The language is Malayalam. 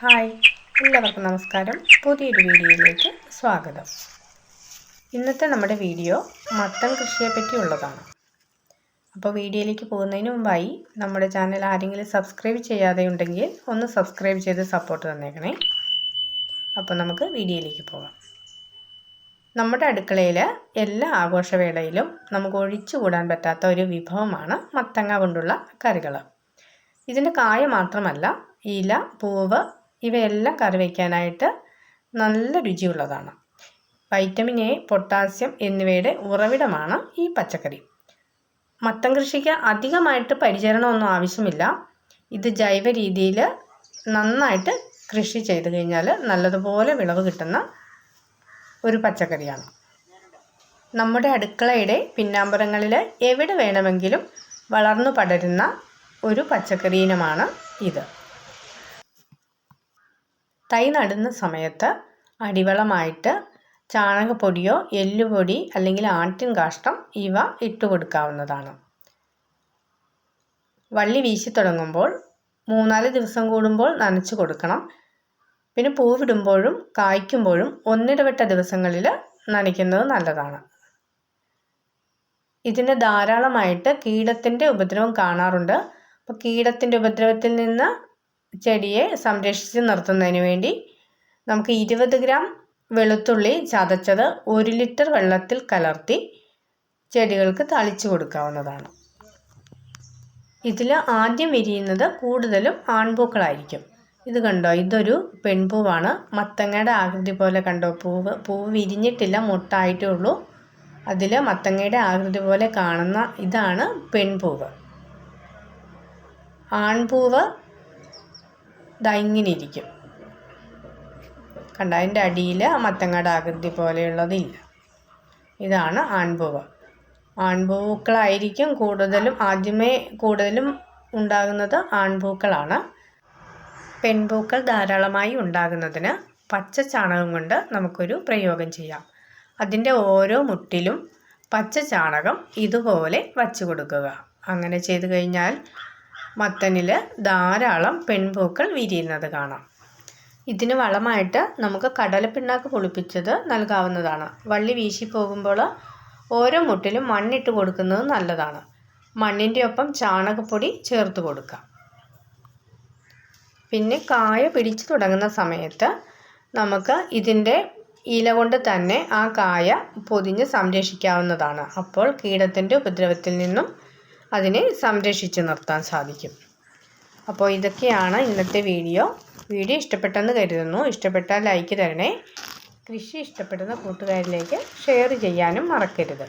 ഹായ്. എല്ലാവർക്കും നമസ്കാരം. പുതിയൊരു വീഡിയോയിലേക്ക് സ്വാഗതം. ഇന്നത്തെ നമ്മുടെ വീഡിയോ മത്തൻ കൃഷിയെ പറ്റിയുള്ളതാണ് അപ്പോൾ വീഡിയോയിലേക്ക് പോകുന്നതിന് മുമ്പായി നമ്മുടെ ചാനൽ ആരെങ്കിലും സബ്സ്ക്രൈബ് ചെയ്യാതെ ഉണ്ടെങ്കിൽ ഒന്ന് സബ്സ്ക്രൈബ് ചെയ്ത് സപ്പോർട്ട് തന്നേക്കണേ. അപ്പോൾ നമുക്ക് വീഡിയോയിലേക്ക് പോകാം. നമ്മുടെ അടുക്കളയിൽ എല്ലാ ആഘോഷവേളയിലും നമുക്ക് ഒഴിച്ചുകൂടാൻ പറ്റാത്ത ഒരു വിഭവമാണ് മത്തങ്ങ കൊണ്ടുള്ള കറികൾ ഇതിന്റെ കായ മാത്രമല്ല ഇല പൂവ് ഇവയെല്ലാം കറി വയ്ക്കാനായിട്ട് നല്ല രുചിയുള്ളതാണ്. വൈറ്റമിൻ എ പൊട്ടാസ്യം എന്നിവയുടെ ഉറവിടമാണ് ഈ പച്ചക്കറി. മത്തൻ കൃഷിക്ക് അധികമായിട്ട് പരിചരണമൊന്നും ആവശ്യമില്ല. ഇത് ജൈവ രീതിയിൽ നന്നായിട്ട് കൃഷി ചെയ്ത് കഴിഞ്ഞാൽ നല്ലതുപോലെ വിളവ് കിട്ടുന്ന ഒരു പച്ചക്കറിയാണ്. നമ്മുടെ അടുക്കളയുടെ പിന്നാമ്പുറങ്ങളിൽ എവിടെ വേണമെങ്കിലും വളർന്നു പടരുന്ന ഒരു പച്ചക്കറി ഇനമാണ് ഇത്. തൈ നടുന്ന സമയത്ത് അടിവളമായിട്ട് ചാണകപ്പൊടിയോ എല്ലുപൊടി അല്ലെങ്കിൽ ആട്ടിൻ കാഷ്ടം ഇവ ഇട്ട് കൊടുക്കാവുന്നതാണ്. വള്ളി വീശി തുടങ്ങുമ്പോൾ മൂന്നാൽ ദിവസം കൂടുമ്പോൾ നനച്ചു കൊടുക്കണം. പിന്നെ പൂവിടുമ്പോഴും കായ്ക്കുമ്പോഴും ഒന്നിടവിട്ട ദിവസങ്ങളിൽ നനയ്ക്കുന്നത് നല്ലതാണ്. ഇതിന് ധാരാളമായിട്ട് കീടത്തിന്റെ ഉപദ്രവം കാണാറുണ്ട്. അപ്പോൾ കീടത്തിന്റെ ഉപദ്രവത്തിൽ നിന്ന് ചെടിയെ സംരക്ഷിച്ച് നിർത്തുന്നതിന് വേണ്ടി നമുക്ക് ഇരുപത് ഗ്രാം വെളുത്തുള്ളി ചതച്ചത് ഒരു ലിറ്റർ വെള്ളത്തിൽ കലർത്തി ചെടികൾക്ക് തളിച്ചു കൊടുക്കാവുന്നതാണ്. ഇതിൽ ആദ്യം വിരിയുന്നത് കൂടുതലും ആൺപൂക്കളായിരിക്കും. ഇത് കണ്ടോ? ഇതൊരു പെൺപൂവാണ്. മത്തങ്ങയുടെ ആകൃതി പോലെ കണ്ടോ? പൂവ് പൂവ് വിരിഞ്ഞിട്ടില്ല മുട്ടായിട്ടേ ഉള്ളൂ. അതിൽ മത്തങ്ങയുടെ ആകൃതി പോലെ കാണുന്ന ഇതാണ് പെൺപൂവ്. ആൺപൂവ് ദാ ഇങ്ങനെ ഇരിക്കും. കണ്ട അതിന്റെ അടിയിൽ മത്തങ്ങയുടെ ആകൃതി പോലെയുള്ളതില്ല. ഇതാണ് ആൺപൂവ്. ആൺപൂക്കളായിരിക്കും കൂടുതലും ആദ്യമേ കൂടുതലും ഉണ്ടാകുന്നത് ആൺപൂക്കളാണ്. പെൺപൂക്കൾ ധാരാളമായി ഉണ്ടാകുന്നതിന് പച്ച ചാണകം കൊണ്ട് നമുക്കൊരു പ്രയോഗം ചെയ്യാം. അതിന്റെ ഓരോ മുട്ടിലും പച്ച ചാണകം ഇതുപോലെ വച്ചു കൊടുക്കുക. അങ്ങനെ ചെയ്തു കഴിഞ്ഞാൽ മത്തനിൽ ധാരാളം പെൺപൂക്കൾ വിരിയുന്നത് കാണാം. ഇതിന് വളമായിട്ട് നമുക്ക് കടലപ്പിണ്ണാക്ക് പൊളിപ്പിച്ചത് നൽകാവുന്നതാണ്. വള്ളി വീശി പോകുമ്പോൾ ഓരോ മുട്ടിലും മണ്ണിട്ട് കൊടുക്കുന്നത് നല്ലതാണ്. മണ്ണിന്റെ ഒപ്പം ചാണകപ്പൊടി ചേർത്ത് കൊടുക്കാം. പിന്നെ കായ പിടിച്ചു തുടങ്ങുന്ന സമയത്ത് നമുക്ക് ഇതിന്റെ ഇല കൊണ്ട് തന്നെ ആ കായ പൊതിഞ്ഞ് സംരക്ഷിക്കാവുന്നതാണ്. അപ്പോൾ കീടത്തിന്റെ ഉപദ്രവത്തിൽ നിന്നും അതിനെ സംരക്ഷിച്ച് നിർത്താൻ സാധിക്കും. അപ്പോൾ ഇതൊക്കെയാണ് ഇന്നത്തെ വീഡിയോ. വീഡിയോ ഇഷ്ടപ്പെട്ടെന്ന് കരുതുന്നു. ഇഷ്ടപ്പെട്ടാൽ ലൈക്ക് തരണേ. കൃഷി ഇഷ്ടപ്പെടുന്ന കൂട്ടുകാരിലേക്ക് ഷെയർ ചെയ്യാനും മറക്കരുത്.